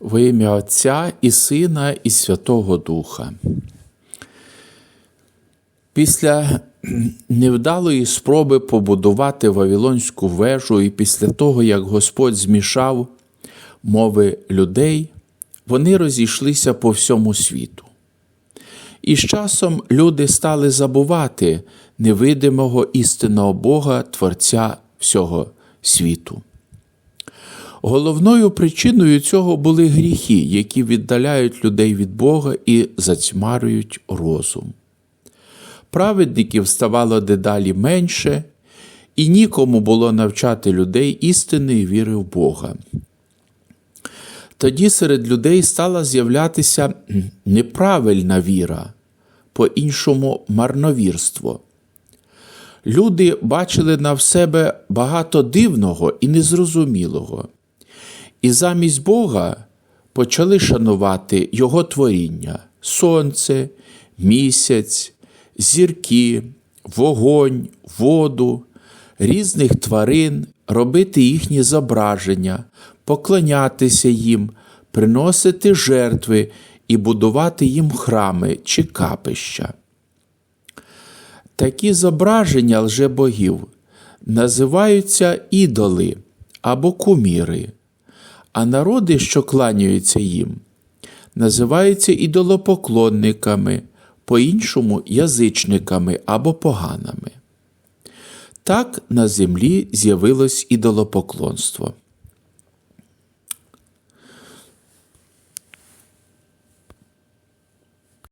Во ім'я Отця і Сина, і Святого Духа. Після невдалої спроби побудувати Вавилонську вежу, і після того, як Господь змішав мови людей, вони розійшлися по всьому світу. І з часом люди стали забувати невидимого істинного Бога, Творця всього світу. Головною причиною цього були гріхи, які віддаляють людей від Бога і затьмарюють розум. Праведників ставало дедалі менше, і нікому було навчати людей істинної віри в Бога. Тоді серед людей стала з'являтися неправильна віра, по-іншому марновірство. Люди бачили на в себе багато дивного і незрозумілого, і замість Бога почали шанувати Його творіння сонце, місяць, зірки, вогонь, воду, різних тварин, робити їхні зображення, поклонятися їм, приносити жертви і будувати їм храми чи капища. Такі зображення лжебогів називаються ідоли або куміри, а народи, що кланяються їм, називаються ідолопоклонниками, по-іншому язичниками або поганами. Так на землі з'явилось ідолопоклонство.